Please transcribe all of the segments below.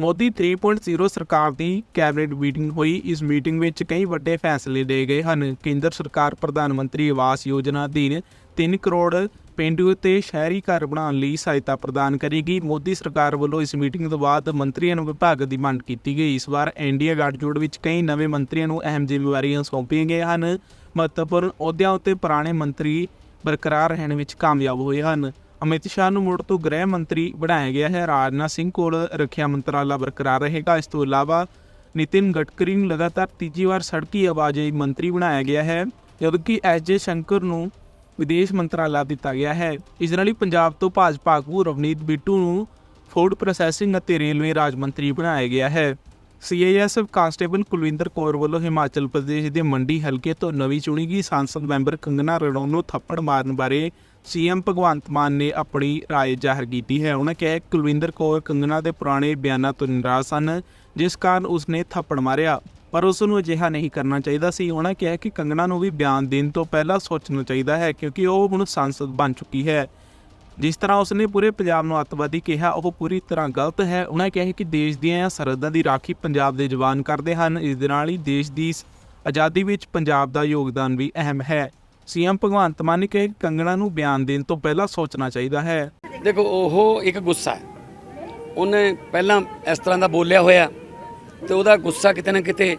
ਮੋਦੀ 3.0 ਸਰਕਾਰ ਦੀ cabinet meeting ਹੋਈ। ਇਸ ਮੀਟਿੰਗ ਵਿੱਚ ਕਈ ਵੱਡੇ ਫੈਸਲੇ ਲਏ ਗਏ ਹਨ। ਕੇਂਦਰ ਸਰਕਾਰ ਪ੍ਰਧਾਨ ਮੰਤਰੀ ਆਵਾਸ ਯੋਜਨਾ ਅਧੀਨ 3 ਕਰੋੜ ਪਿੰਡੂ ਤੇ ਸ਼ਹਿਰੀ ਘਰ ਬਣਾਉਣ ਲਈ ਸਹਾਇਤਾ ਪ੍ਰਦਾਨ ਕਰੇਗੀ। ਮੋਦੀ ਸਰਕਾਰ ਵੱਲੋਂ ਇਸ ਮੀਟਿੰਗ ਤੋਂ ਬਾਅਦ ਮੰਤਰੀਆਂ ਨੂੰ ਵਿਭਾਗ ਦੀ ਮੰਗ ਕੀਤੀ ਗਈ। ਇਸ ਵਾਰ ਐਨਡੀਏ ਗੱਠਜੋੜ ਵਿੱਚ ਕਈ ਨਵੇਂ ਮੰਤਰੀਆਂ ਨੂੰ ਅਹਿਮ ਜ਼ਿੰਮੇਵਾਰੀਆਂ ਸੌਂਪੀਆਂ ਗਈਆਂ ਹਨ। ਮਹੱਤਵਪੂਰਨ ਅਹੁਦਿਆਂ ਉੱਤੇ ਪੁਰਾਣੇ ਮੰਤਰੀ ਬਰਕਰਾਰ ਰਹਿਣ ਵਿੱਚ ਕਾਮਯਾਬ ਹੋਏ ਹਨ। ਅਮਿਤ ਸ਼ਾਹ ਨੂੰ ਮੁੜ ਤੋਂ ਗ੍ਰਹਿ ਮੰਤਰੀ ਬਣਾਇਆ ਗਿਆ ਹੈ। ਰਾਜਨਾਥ ਸਿੰਘ ਕੋਲ ਰੱਖਿਆ ਮੰਤਰਾਲਾ ਬਰਕਰਾਰ ਰਹੇਗਾ। ਇਸ ਤੋਂ ਇਲਾਵਾ ਨਿਤਿਨ ਗਡਕਰੀ ਨੂੰ ਲਗਾਤਾਰ ਤੀਜੀ ਵਾਰ ਸੜਕੀ ਆਵਾਜਾਈ ਮੰਤਰੀ ਬਣਾਇਆ ਗਿਆ ਹੈ, ਜਦਕਿ ਐਸ ਜੇ ਸ਼ੰਕਰ ਨੂੰ ਵਿਦੇਸ਼ ਮੰਤਰਾਲਾ ਦਿੱਤਾ ਗਿਆ ਹੈ। ਇਸ ਨਾਲ ਹੀ ਪੰਜਾਬ ਤੋਂ ਭਾਜਪਾ ਆਗੂ ਰਵਨੀਤ ਬਿੱਟੂ ਨੂੰ ਫੂਡ ਪ੍ਰੋਸੈਸਿੰਗ ਅਤੇ ਰੇਲਵੇ ਰਾਜ ਮੰਤਰੀ ਬਣਾਇਆ ਗਿਆ ਹੈ। ਸੀਆਈਐਸਐਫ ਕਾਂਸਟੇਬਲ ਕੁਲਵਿੰਦਰ ਕੌਰ ਵੱਲੋਂ ਹਿਮਾਚਲ ਪ੍ਰਦੇਸ਼ ਦੇ ਮੰਡੀ ਹਲਕੇ ਤੋਂ ਨਵੀਂ ਚੁਣੀ ਗਈ ਸੰਸਦ ਮੈਂਬਰ ਕੰਗਨਾ ਰਣੌਤ ਨੂੰ ਥੱਪੜ ਮਾਰਨ ਬਾਰੇ ਸੀਐਮ ਭਗਵੰਤ ਮਾਨ ਨੇ ਆਪਣੀ رائے ਜ਼ਾਹਰ ਕੀਤੀ ਹੈ ਉਹਨਾਂ ਕਿਹਾ ਕਿ ਕੁਲਵਿੰਦਰ ਕੌਰ ਕੰਗਨਾ ਦੇ ਪੁਰਾਣੇ ਬਿਆਨਾਂ ਤੋਂ ਨਿਰਾਸ਼ ਸਨ ਜਿਸ ਕਾਰਨ ਉਸਨੇ ਥੱਪੜ ਮਾਰਿਆ ਪਰ ਉਸ ਨੂੰ ਅਜਿਹਾ ਨਹੀਂ ਕਰਨਾ ਚਾਹੀਦਾ ਸੀ ਉਹਨਾਂ ਕਿਹਾ ਕਿ ਕੰਗਨਾ ਨੂੰ ਵੀ ਬਿਆਨ ਦੇਣ ਤੋਂ ਪਹਿਲਾਂ ਸੋਚਣਾ ਚਾਹੀਦਾ ਹੈ ਕਿਉਂਕਿ ਉਹ ਹੁਣ ਸੰਸਦ ਬਣ ਚੁੱਕੀ ਹੈ ਜਿਸ ਤਰ੍ਹਾਂ ਉਸਨੇ ਪੂਰੇ ਪੰਜਾਬ ਨੂੰ ਅੱਤਵਾਦੀ ਕਿਹਾ ਉਹ ਪੂਰੀ ਤਰ੍ਹਾਂ ਗਲਤ ਹੈ ਉਹਨਾਂ ਕਿਹਾ ਕਿ ਦੇਸ਼ ਦੀਆਂ ਸਰਹੱਦਾਂ ਦੀ ਰਾਖੀ ਪੰਜਾਬ ਦੇ ਜਵਾਨ ਕਰਦੇ ਹਨ ਇਸ ਦੇ ਨਾਲ ਹੀ ਦੇਸ਼ ਦੀ ਸ- ਆਜ਼ਾਦੀ ਵਿੱਚ ਪੰਜਾਬ ਦਾ ਯੋਗਦਾਨ ਵੀ ਅਹਿਮ ਹੈ ਸੀਐਮ ਭਗਵੰਤ ਮਾਨ ਨੇ ਕਿਹਾ ਕਿ ਕੰਗਣਾ ਨੂੰ ਬਿਆਨ ਦੇਣ ਤੋਂ ਪਹਿਲਾਂ ਸੋਚਣਾ ਚਾਹੀਦਾ ਹੈ। ਦੇਖੋ, ਉਹ ਇੱਕ ਗੁੱਸਾ ਹੈ। ਉਹਨੇ ਪਹਿਲਾਂ ਇਸ ਤਰ੍ਹਾਂ ਦਾ ਬੋਲਿਆ ਹੋਇਆ ਤੇ ਉਹਦਾ ਗੁੱਸਾ ਕਿਤੇ ਨਾ ਕਿਤੇ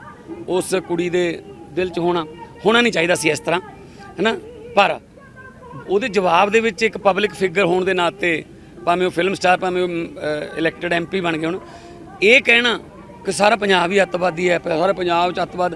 ਉਸ ਕੁੜੀ ਦੇ ਦਿਲ 'ਚ ਹੋਣਾ ਹੋਣਾ ਨਹੀਂ ਚਾਹੀਦਾ ਸੀ ਇਸ ਤਰ੍ਹਾਂ, ਹੈਨਾ? ਪਰ ਉਹਦੇ ਜਵਾਬ ਦੇ ਵਿੱਚ ਇੱਕ ਪਬਲਿਕ ਫਿਗਰ ਹੋਣ ਦੇ ਨਾਤੇ ਭਾਵੇਂ ਉਹ ਫਿਲਮ ਸਟਾਰ ਭਾਵੇਂ ਉਹ ਇਲੈਕਟਡ ਐਮਪੀ ਬਣ ਗਏ ਹੁਣ, ਇਹ ਕਹਿਣਾ ਕਿ ਸਾਰਾ ਪੰਜਾਬ ਹੀ ਅੱਤਵਾਦੀ ਹੈ, ਸਾਰਾ ਪੰਜਾਬ 'ਚ ਅੱਤਵਾਦ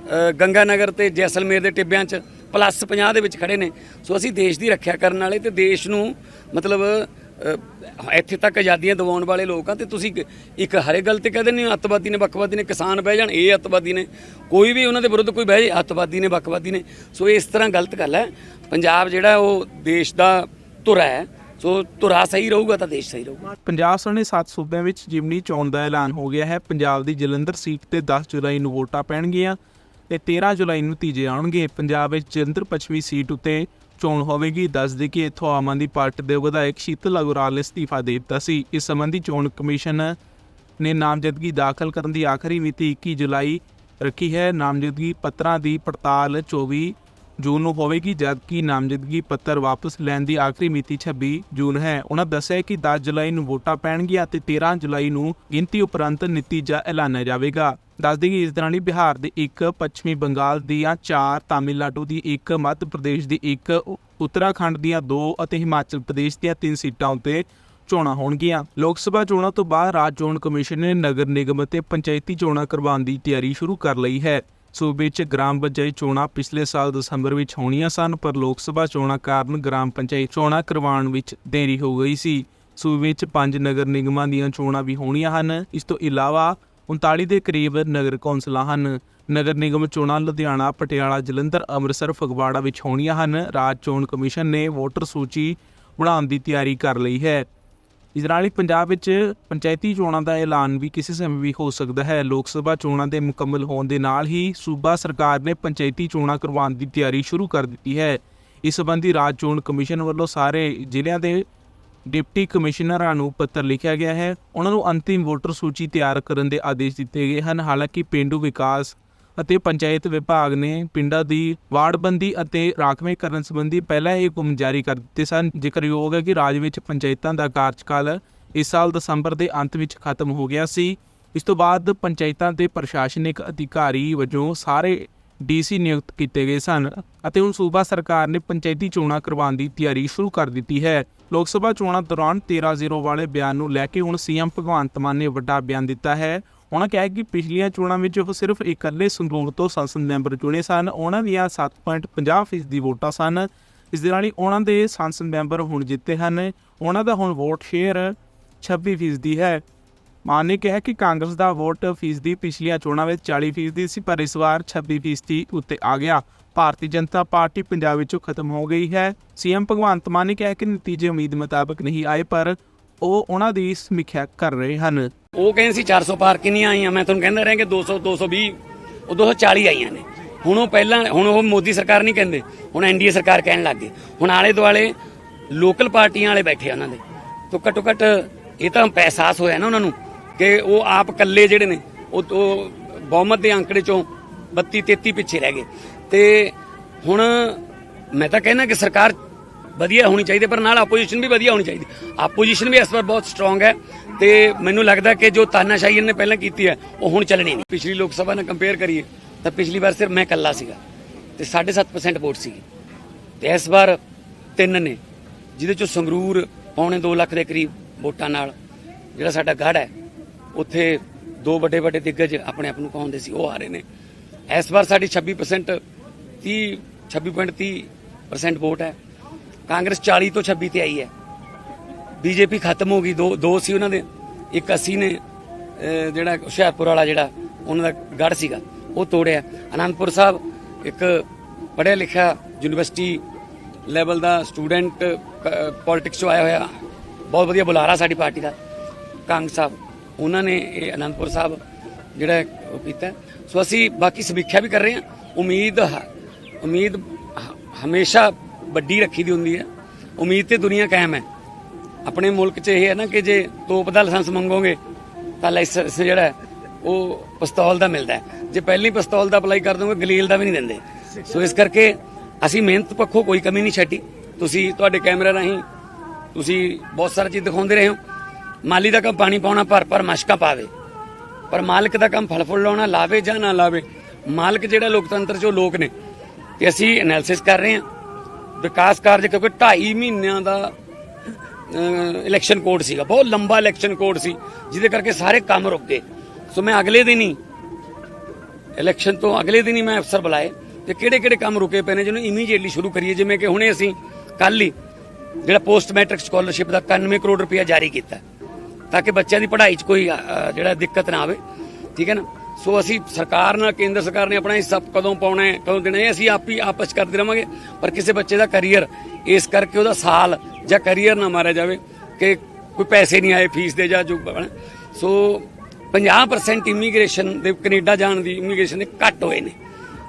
ਅ, ਗੰਗਾ ਤੇ ਜੈਸਲਮੇਰ ਦੇ ਟਿੱਬਿਆਂ 'ਚ ਪਲੱਸ 50 ਦੇ ਵਿੱਚ ਖੜੇ ਨੇ। ਸੋ ਅਸੀਂ ਦੇਸ਼ ਦੀ ਰੱਖਿਆ ਕਰਨ ਵਾਲੇ ਤੇ ਦੇਸ਼ ਨੂੰ ਮਤਲਬ ਇੱਥੇ ਤੱਕ ਆਜ਼ਾਦੀਆਂ ਦਿਵਾਉਣ ਵਾਲੇ ਲੋਕ ਆ ਤੇ ਤੁਸੀਂ ਇੱਕ- ਹਰੇ ਗੱਲ ਤੇ ਕਹਿੰਦੇ ਨਹੀਂ ਅੱਤਵਾਦੀ ਨੇ ਵੱਖਵਾਦੀ ਨੇ ਕਿਸਾਨ ਬਹਿ ਜਾਣ ਇਹ ਅੱਤਵਾਦੀ ਨੇ। ਕੋਈ ਵੀ ਉਹਨਾਂ ਦੇ ਵਿਰੁੱਧ ਕੋਈ ਬਹਿ ਜਾਏ ਅੱਤਵਾਦੀ ਨੇ ਵੱਖਵਾਦੀ ਨੇ। ਸੋ ਇਸ ਤਰ੍ਹਾਂ ਗਲਤ ਗੱਲ ਹੈ। ਪੰਜਾਬ ਜਿਹੜਾ ਉਹ ਦੇਸ਼ ਦਾ ਧੁਰਾ ਹੈ। ਸੋ ਧੁਰਾ ਸਹੀ ਰਹੂਗਾ ਤਾਂ ਦੇਸ਼ ਸਹੀ ਰਹੂਗਾ। ਪੰਜਾਬ ਸਣੇ 7 ਸੂਬਿਆਂ ਵਿੱਚ ਜਿਮਨੀ ਚੋਣ ਦਾ ਐਲਾਨ ਹੋ ਗਿਆ ਹੈ। ਪੰਜਾਬ ਦੀ ਜਲੰਧਰ ਸੀਟ ਤੇ 10 ਜੁਲਾਈ ਨੂੰ ਵੋਟਾਂ ਪੈਣਗੀਆਂ। ਤੇ 13 ਜੁਲਾਈ ਨੂੰ ਤੀਜੇ ਆਉਣਗੇ। ਪੰਜਾਬ ਵਿੱਚ ਜਲੰਧਰ ਪੱਛਮੀ ਸੀਟ ਉੱਤੇ ਚੋਣ ਹੋਵੇਗੀ। ਦੱਸ ਦੇ ਕਿ ਇੱਥੋਂ ਆਮ ਆਦਮੀ ਪਾਰਟੀ ਦੇ ਵਿਧਾਇਕ ਸ਼ੀਤਲ ਅਗਰਵਾਲ ਨੇ ਅਸਤੀਫਾ ਦੇ ਦਿੱਤਾ ਸੀ। ਇਸ ਸੰਬੰਧੀ ਚੋਣ ਕਮਿਸ਼ਨ ਨੇ ਨਾਮਜ਼ਦਗੀ ਦਾਖਲ ਕਰਨ ਦੀ ਆਖਰੀ ਮਿਤੀ 21 ਜੁਲਾਈ ਰੱਖੀ ਹੈ। ਨਾਮਜ਼ਦਗੀ ਪੱਤਰਾਂ ਦੀ ਪੜਤਾਲ 24 ਜੂਨ ਨੂੰ ਹੋਵੇਗੀ, ਜਦਕਿ ਨਾਮਜ਼ਦਗੀ ਪੱਤਰ ਵਾਪਸ ਲੈਣ ਦੀ ਆਖਰੀ ਮਿਤੀ 26 ਜੂਨ ਹੈ। ਉਹਨਾਂ ਦੱਸਿਆ ਕਿ 10 ਜੁਲਾਈ ਨੂੰ ਵੋਟਾਂ ਪੈਣਗੀਆਂ ਤੇ 13 ਜੁਲਾਈ ਨੂੰ ਗਿਣਤੀ ਉਪਰੰਤ ਨਤੀਜਾ ਐਲਾਨਿਆ ਜਾਵੇਗਾ। ਦੱਸ ਦਈਏ ਕਿ ਇਸ ਦੌਰਾਨ ਹੀ ਬਿਹਾਰ ਦੀ ਇੱਕ, ਪੱਛਮੀ ਬੰਗਾਲ ਦੀਆਂ ਚਾਰ, ਤਾਮਿਲਨਾਡੂ ਦੀ ਇੱਕ, ਮੱਧ ਪ੍ਰਦੇਸ਼ ਦੀ ਇੱਕ ਉੱਤਰਾਖੰਡ ਦੀਆਂ ਦੋ ਅਤੇ ਹਿਮਾਚਲ ਪ੍ਰਦੇਸ਼ ਦੀਆਂ ਤਿੰਨ ਸੀਟਾਂ ਉੱਤੇ ਚੋਣਾਂ ਹੋਣਗੀਆਂ। ਲੋਕ ਸਭਾ ਚੋਣਾਂ ਤੋਂ ਬਾਅਦ ਰਾਜ ਚੋਣ ਕਮਿਸ਼ਨ ਨੇ ਨਗਰ ਨਿਗਮ ਅਤੇ ਪੰਚਾਇਤੀ ਚੋਣਾਂ ਕਰਵਾਉਣ ਦੀ ਤਿਆਰੀ ਸ਼ੁਰੂ ਕਰ ਲਈ ਹੈ। ਸੂਬੇ 'ਚ ਗ੍ਰਾਮ ਪੰਚਾਇਤ ਚੋਣਾਂ ਪਿਛਲੇ ਸਾਲ ਦਸੰਬਰ ਵਿੱਚ ਹੋਣੀਆਂ ਸਨ, ਪਰ ਲੋਕ ਸਭਾ ਚੋਣਾਂ ਕਾਰਨ ਗ੍ਰਾਮ ਪੰਚਾਇਤ ਚੋਣਾਂ ਕਰਵਾਉਣ ਵਿੱਚ ਦੇਰੀ ਹੋ ਗਈ ਸੀ। ਸੂਬੇ 'ਚ ਪੰਜ ਨਗਰ ਨਿਗਮਾਂ ਦੀਆਂ ਚੋਣਾਂ ਵੀ ਹੋਣੀਆਂ ਹਨ। ਇਸ ਤੋਂ ਇਲਾਵਾ 39 ਦੇ ਕਰੀਬ ਨਗਰ ਕੌਂਸਲਾਂ ਹਨ। ਨਗਰ ਨਿਗਮ ਚੋਣਾਂ ਲੁਧਿਆਣਾ, ਪਟਿਆਲਾ, ਜਲੰਧਰ, ਅੰਮ੍ਰਿਤਸਰ, ਫਗਵਾੜਾ ਵਿੱਚ ਹੋਣੀਆਂ ਹਨ। ਰਾਜ ਚੋਣ ਕਮਿਸ਼ਨ ਨੇ ਵੋਟਰ ਸੂਚੀ ਬਣਾਉਣ ਦੀ ਤਿਆਰੀ ਕਰ ਲਈ ਹੈ। ਇਸ ਨਾਲ ਹੀ ਪੰਜਾਬ ਵਿੱਚ ਪੰਚਾਇਤੀ ਚੋਣਾਂ ਦਾ ਐਲਾਨ ਵੀ ਕਿਸੇ ਸਮੇਂ ਵੀ ਹੋ ਸਕਦਾ ਹੈ। ਲੋਕ ਸਭਾ ਚੋਣਾਂ ਦੇ ਮੁਕੰਮਲ ਹੋਣ ਦੇ ਨਾਲ ਹੀ ਸੂਬਾ ਸਰਕਾਰ ਨੇ ਪੰਚਾਇਤੀ ਚੋਣਾਂ ਕਰਵਾਉਣ ਦੀ ਤਿਆਰੀ ਸ਼ੁਰੂ ਕਰ ਦਿੱਤੀ ਹੈ। ਇਸ ਸੰਬੰਧੀ ਰਾਜ ਚੋਣ ਕਮਿਸ਼ਨ ਵੱਲੋਂ ਸਾਰੇ ਜ਼ਿਲ੍ਹਿਆਂ ਦੇ ਡਿਪਟੀ ਕਮਿਸ਼ਨਰਾਂ ਨੂੰ ਪੱਤਰ ਲਿਖਿਆ ਗਿਆ ਹੈ। ਉਹਨਾਂ ਨੂੰ ਅੰਤਿਮ ਵੋਟਰ ਸੂਚੀ ਤਿਆਰ ਕਰਨ ਦੇ ਆਦੇਸ਼ ਦਿੱਤੇ ਗਏ ਹਨ। ਹਾਲਾਂਕਿ ਪਿੰਡੂ ਵਿਕਾਸ ਅਤੇ ਪੰਚਾਇਤ ਵਿਭਾਗ ਨੇ ਪਿੰਡਾਂ ਦੀ ਵਾਰਡਬੰਦੀ ਅਤੇ ਰਾਖਵੇਂਕਰਨ ਸੰਬੰਧੀ ਪਹਿਲਾਂ ਹੀ ਹੁਕਮ ਜਾਰੀ ਕਰ ਦਿੱਤੇ ਸਨ। ਜ਼ਿਕਰਯੋਗ ਹੈ ਕਿ ਰਾਜ ਵਿੱਚ ਪੰਚਾਇਤਾਂ ਦਾ ਕਾਰਜਕਾਲ ਇਸ ਸਾਲ ਦਸੰਬਰ ਦੇ ਅੰਤ ਵਿੱਚ ਖਤਮ ਹੋ ਗਿਆ ਸੀ। ਇਸ ਤੋਂ ਬਾਅਦ ਪੰਚਾਇਤਾਂ ਦੇ ਪ੍ਰਸ਼ਾਸਨਿਕ ਅਧਿਕਾਰੀ ਵਜੋਂ ਸਾਰੇ ਡੀਸੀ ਨਿਯੁਕਤ ਕੀਤੇ ਗਏ ਸਨ ਅਤੇ ਹੁਣ ਸੂਬਾ ਸਰਕਾਰ ਨੇ ਪੰਚਾਇਤੀ ਚੋਣਾਂ ਕਰਵਾਉਣ ਦੀ ਤਿਆਰੀ ਸ਼ੁਰੂ ਕਰ ਦਿੱਤੀ ਹੈ। ਲੋਕ ਸਭਾ ਚੋਣਾਂ ਦੌਰਾਨ 13-0 ਵਾਲੇ ਬਿਆਨ ਨੂੰ ਲੈ ਕੇ ਹੁਣ ਸੀਐਮ ਭਗਵੰਤ ਮਾਨ ਨੇ ਵੱਡਾ ਬਿਆਨ ਦਿੱਤਾ ਹੈ। ਉਹਨਾਂ ਕਿਹਾ ਕਿ ਪਿਛਲੀਆਂ ਚੋਣਾਂ ਵਿੱਚ ਉਹ ਸਿਰਫ ਇਕੱਲੇ ਸੰਗਰੂਰ ਤੋਂ ਸੰਸਦ ਮੈਂਬਰ ਚੁਣੇ ਸਨ। ਉਹਨਾਂ ਦੀਆਂ 7.50% ਦੀ ਵੋਟਾਂ ਸਨ। ਇਸ ਦੇ ਨਾਲ ਹੀ ਉਹਨਾਂ ਦੇ ਸੰਸਦ ਮੈਂਬਰ ਹੁਣ ਜਿੱਤੇ ਹਨ। ਉਹਨਾਂ ਦਾ ਹੁਣ ਵੋਟ ਸ਼ੇਅਰ 26% ਹੈ। ਮਾਨ ਨੇ ਕਿਹਾ ਕਿ ਕਾਂਗਰਸ ਦਾ ਵੋਟ ਫੀਸਦੀ ਪਿਛਲੀਆਂ ਚੋਣਾਂ ਵਿੱਚ 40 ਫੀਸਦੀ ਸੀ, ਪਰ ਇਸ ਵਾਰ 26 ਫੀਸਦੀ ਉੱਤੇ ਆ ਗਿਆ। ਭਾਰਤੀ ਜਨਤਾ ਪਾਰਟੀ ਪੰਜਾਬ ਵਿੱਚੋਂ ਖਤਮ ਹੋ ਗਈ ਹੈ। ਸੀਐਮ ਭਗਵੰਤ ਮਾਨ ਨੇ ਕਿਹਾ ਕਿ ਨਤੀਜੇ ਉਮੀਦ ਮੁਤਾਬਕ ਨਹੀਂ ਆਏ, ਪਰ ਉਹ ਉਹਨਾਂ ਦੀ ਸਮੀਖਿਆ ਕਰ ਰਹੇ ਹਨ। ਉਹ ਕਹਿੰਦੇ ਸੀ 400 ਪਾਰ ਕਿੰਨੀਆਂ ਆਈਆਂ? ਮੈਂ ਤੁਹਾਨੂੰ ਕਹਿੰਦਾ ਰਿਹਾ ਕਿ 200 220 ਉਹ 240 ਆਈਆਂ ਨੇ। ਹੁਣ ਉਹ ਪਹਿਲਾਂ, ਹੁਣ ਉਹ ਮੋਦੀ ਸਰਕਾਰ ਨਹੀਂ ਕਹਿੰਦੇ। ਹੁਣ ਐਨਡੀਏ ਸਰਕਾਰ ਕਹਿਣ ਲੱਗ ਗਏ। ਹੁਣ ਆਲੇ ਦੁਆਲੇ ਲੋਕਲ ਪਾਰਟੀਆਂ ਵਾਲੇ ਬੈਠੇ ਆ ਉਹਨਾਂ ਦੇ। ਤੋਂ ਘੱਟੋ ਘੱਟ ਇਹ ਤਾਂ ਅਹਿਸਾਸ ਹੋਇਆ ਨਾ ਉਹਨਾਂ ਨੂੰ ਕਿ ਉਹ ਆਪ ਇਕੱਲੇ ਜਿਹੜੇ ਨੇ, ਉਹ ਬਹੁਮਤ ਦੇ ਅੰਕੜੇ ਚੋਂ 32 33 ਪਿੱਛੇ ਰਹਿ ਗਏ। ਤੇ ਹੁਣ ਮੈਂ ਤਾਂ ਕਹਿੰਦਾ ਕਿ ਸਰਕਾਰ ਵਧੀਆ ਹੋਣੀ ਚਾਹੀਦੀ, ਪਰ ਨਾਲ ਆਪੋਜੀਸ਼ਨ ਵੀ ਵਧੀਆ ਹੋਣੀ ਚਾਹੀਦੀ। ਆਪੋਜੀਸ਼ਨ ਵੀ ਇਸ ਵਾਰ ਬਹੁਤ ਸਟਰੋਂਗ ਹੈ ਤੇ ਮੈਨੂੰ ਲੱਗਦਾ ਕਿ ਜੋ ਤਾਨਾਸ਼ਾਹੀ ਇਹਨੇ ਪਹਿਲਾਂ ਕੀਤੀ ਹੈ, ਉਹ ਹੁਣ ਚੱਲਣੀ ਨਹੀਂ। ਪਿਛਲੀ ਲੋਕ ਸਭਾ ਨਾਲ ਕੰਪੇਅਰ ਕਰੀਏ, ਤਾਂ ਪਿਛਲੀ ਵਾਰ ਸਿਰਫ ਮੈਂ ਇਕੱਲਾ ਸੀਗਾ ਤੇ 7.5% ਵੋਟ ਸੀਗੀ। ਤੇ ਇਸ ਵਾਰ ਤਿੰਨ ਨੇ, ਜਿਹਦੇ ਚੋਂ ਸੰਗਰੂਰ ਪੌਣੇ 2 ਲੱਖ ਦੇ ਕਰੀਬ ਵੋਟਾਂ ਨਾਲ, ਜਿਹੜਾ ਸਾਡਾ ਗੜ ਹੈ ਉੱਥੇ ਦੋ ਵੱਡੇ ਵੱਡੇ ਦਿੱਗਜ ਆਪਣੇ ਆਪ ਨੂੰ ਕਹਾਉਂਦੇ ਸੀ, ਉਹ ਆ ਰਹੇ ਨੇ। ਇਸ ਵਾਰ ਸਾਡੀ 26% 30 26.30% ਵੋਟ ਹੈ। ਕਾਂਗਰਸ 40 ਤੋਂ 26 ਤੇ ਆਈ ਹੈ। ਬੀਜੇਪੀ ਖਤਮ ਹੋ ਗਈ, ਦੋ ਦੋ ਸੀ ਉਹਨਾਂ ਦੇ, ਇੱਕ ਅਸੀਂ ਨੇ ਜਿਹੜਾ ਹੁਸ਼ਿਆਰਪੁਰ ਵਾਲਾ ਜਿਹੜਾ, ਉਹਨਾਂ ਦਾ ਗੜ ਸੀਗਾ, ਉਹ ਤੋੜਿਆ। ਅਨੰਦਪੁਰ ਸਾਹਿਬ ਇੱਕ ਪੜ੍ਹਿਆ ਲਿਖਿਆ ਯੂਨੀਵਰਸਿਟੀ ਲੈਵਲ ਦਾ ਸਟੂਡੈਂਟ ਪੋਲਿਟਿਕਸ ਚੋਂ ਆਇਆ ਹੋਇਆ। ਬਹੁਤ ਵਧੀਆ ਬੁਲਾਰਾ ਸਾਡੀ ਪਾਰਟੀ ਦਾ, ਕੰਗ ਸਾਹਿਬ। ਉਹਨਾਂ ਨੇ ਇਹ ਅਨੰਦਪੁਰ ਸਾਹਿਬ ਜਿਹੜਾ ਉਹ ਕੀਤਾ। ਸੋ ਅਸੀਂ ਬਾਕੀ ਸਮੀਖਿਆ ਵੀ ਕਰ ਰਹੇ ਹਾਂ। ਉਮੀਦ ਹ- ਉਮੀਦ ਹ- ਹਮੇਸ਼ਾ ਵੱਡੀ ਰੱਖੀ ਦੀ ਹੁੰਦੀ ਹੈ। ਉਮੀਦ ਤੇ ਦੁਨੀਆ ਕਾਇਮ ਹੈ। ਆਪਣੇ ਮੁਲਕ 'ਚ ਇਹ ਹੈ ਨਾ ਕਿ ਜੇ ਤੋਪ ਦਾ ਲਾਇਸੈਂਸ ਮੰਗੋਗੇ, ਤਾਂ ਲਾਇਸੈਂਸ ਜਿਹੜਾ ਉਹ ਪਿਸਤੌਲ ਦਾ ਮਿਲਦਾ ਹੈ। ਜੇ ਪਹਿਲੀ ਪਿਸਤੌਲ ਦਾ ਅਪਲਾਈ ਕਰ ਦੋਗੇ, ਗਲੀਲ ਦਾ ਵੀ ਨਹੀਂ ਦਿੰਦੇ। ਸੋ ਇਸ ਕਰਕੇ ਅਸੀਂ ਮਿਹਨਤ ਪੱਖੋਂ ਕੋਈ ਕਮੀ ਨਹੀਂ ਛੱਡੀ। ਤੁਸੀਂ ਤੁਹਾਡੇ ਕੈਮਰਾ ਰਾਹੀਂ ਤੁਸੀਂ ਬਹੁਤ ਸਾਰਾ ਚੀਜ਼ ਦਿਖਾਉਂਦੇ ਰਹੇ ਹੋ। ਮਾਲੀ ਦਾ ਕੰਮ ਪਾਣੀ ਪਾਉਣਾ, ਭਰ ਭਰ ਮਸ਼ਕਾਂ ਪਾਵੇ ਪਰ ਮਾਲਕ ਦਾ ਕੰਮ ਫਲ ਫੁੱਲ ਲਾਉਣਾ ਲਾਵੇ ਜਾਂ ਨਾ ਲਾਵੇ, ਮਾਲਕ ਜਿਹੜਾ ਲੋਕਤੰਤਰ ਚੋਂ ਲੋਕ ਨੇ। ਤੇ ਅਸੀਂ ਐਨਾਲਿਸਿਸ ਕਰ ਰਹੇ ਹਾਂ। ਵਿਕਾਸ ਕਾਰਜ ਕਿਉਂਕਿ 2.5 ਮਹੀਨਿਆਂ ਦਾ ਇਲੈਕਸ਼ਨ ਕੋਡ ਸੀਗਾ। ਬਹੁਤ ਲੰਬਾ ਇਲੈਕਸ਼ਨ ਕੋਡ ਸੀ, ਜਿਹਦੇ ਕਰਕੇ ਸਾਰੇ ਕੰਮ ਰੁਕ ਗਏ। ਸੋ ਮੈਂ ਅਗਲੇ ਦਿਨ ਹੀ ਇਲੈਕਸ਼ਨ ਤੋਂ ਅਗਲੇ ਦਿਨ ਹੀ ਮੈਂ ਅਫਸਰ ਬੁਲਾਏ ਤੇ ਕਿਹੜੇ ਕਿਹੜੇ ਕੰਮ ਰੁਕੇ ਪਏ ਨੇ ਜਿਹਨੂੰ ਇਮੀਡੀਏਟਲੀ ਸ਼ੁਰੂ ਕਰੀਏ। ਜਿਵੇਂ ਕਿ ਹੁਣੇ ਅਸੀਂ ਕੱਲ ਹੀ ਜਿਹੜਾ ਪੋਸਟ ਮੈਟ੍ਰਿਕ ਸਕਾਲਰਸ਼ਿਪ ਦਾ 91 ਕਰੋੜ ਰੁਪਇਆ ਜਾਰੀ ਕੀਤਾ। ਤਾਂ ਕਿ ਬੱਚਿਆਂ ਦੀ ਪੜ੍ਹਾਈ 'ਚ ਕੋਈ ਜਿਹੜਾ ਦਿੱਕਤ ਨਾ ਆਵੇ। ਠੀਕ ਹੈ ਨਾ? ਸੋ ਅਸੀਂ ਸਰਕਾਰ ਨਾਲ, ਕੇਂਦਰ ਸਰਕਾਰ ਨੇ ਆਪਣਾ ਹਿੱਸਾ ਕਦੋਂ ਪਾਉਣਾ ਹੈ, ਕਦੋਂ ਦੇਣਾ ਹੈ, ਅਸੀਂ ਆਪ ਹੀ ਆਪਸ 'ਚ ਕਰਦੇ ਰਵਾਂਗੇ। ਪਰ ਕਿਸੇ ਬੱਚੇ ਦਾ ਕੈਰੀਅਰ ਇਸ ਕਰਕੇ ਉਹਦਾ ਸਾਲ ਜਾਂ ਕੈਰੀਅਰ ਨਾ ਮਾਰਿਆ ਜਾਵੇ ਕਿ ਕੋਈ ਪੈਸੇ ਨਹੀਂ ਆਏ ਫੀਸ ਦੇ ਜਾਂ ਜੋ ਬਣਾ। ਸੋ 50% ਇਮੀਗ੍ਰੇਸ਼ਨ ਦੇ ਕੈਨੇਡਾ ਜਾਣ ਦੀ ਇਮੀਗ੍ਰੇਸ਼ਨ ਦੇ ਘੱਟ ਹੋਏ ਨੇ।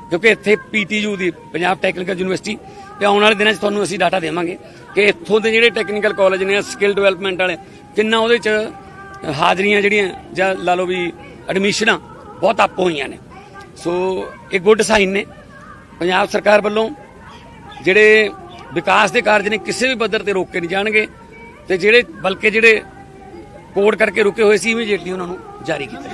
ਕਿਉਂਕਿ ਇੱਥੇ ਪੀਟੀਯੂ ਦੀ, ਪੰਜਾਬ ਟੈਕਨੀਕਲ ਯੂਨੀਵਰਸਿਟੀ ਤੇ ਆਉਣ ਵਾਲੇ ਦਿਨਾਂ 'ਚ ਤੁਹਾਨੂੰ ਅਸੀਂ ਡਾਟਾ ਦੇਵਾਂਗੇ ਕਿ ਇੱਥੋਂ ਦੇ ਜਿਹੜੇ ਟੈਕਨੀਕਲ ਕਾਲਜ ਨੇ ਸਕਿੱਲ ਡਿਵੈਲਪਮੈਂਟ ਵਾਲੇ, ਕਿੰਨਾ ਉਹਦੇ 'ਚ ਹਾਜ਼ਰੀਆਂ ਜਿਹੜੀਆਂ ਜਾਂ ਲਾ ਲਓ ਵੀ ਐਡਮਿਸ਼ਨਾਂ ਬਹੁਤ ਅੱਪ ਹੋਈਆਂ ਨੇ। ਸੋ ਇਹ ਗੁੱਡ ਸਾਈਨ ਨੇ। ਪੰਜਾਬ ਸਰਕਾਰ ਵੱਲੋਂ ਜਿਹੜੇ ਵਿਕਾਸ ਦੇ ਕਾਰਜ ਨੇ, ਕਿਸੇ ਵੀ ਪੱਧਰ ਤੇ ਰੋਕੇ ਨਹੀਂ ਜਾਣਗੇ ਤੇ ਜਿਹੜੇ, ਬਲਕਿ ਜਿਹੜੇ ਕੋਡ ਕਰਕੇ ਰੁਕੇ ਹੋਏ ਸੀ ਇਮੀਡੀਏਟਲੀ ਉਹਨਾਂ ਨੂੰ ਜਾਰੀ ਕੀਤਾ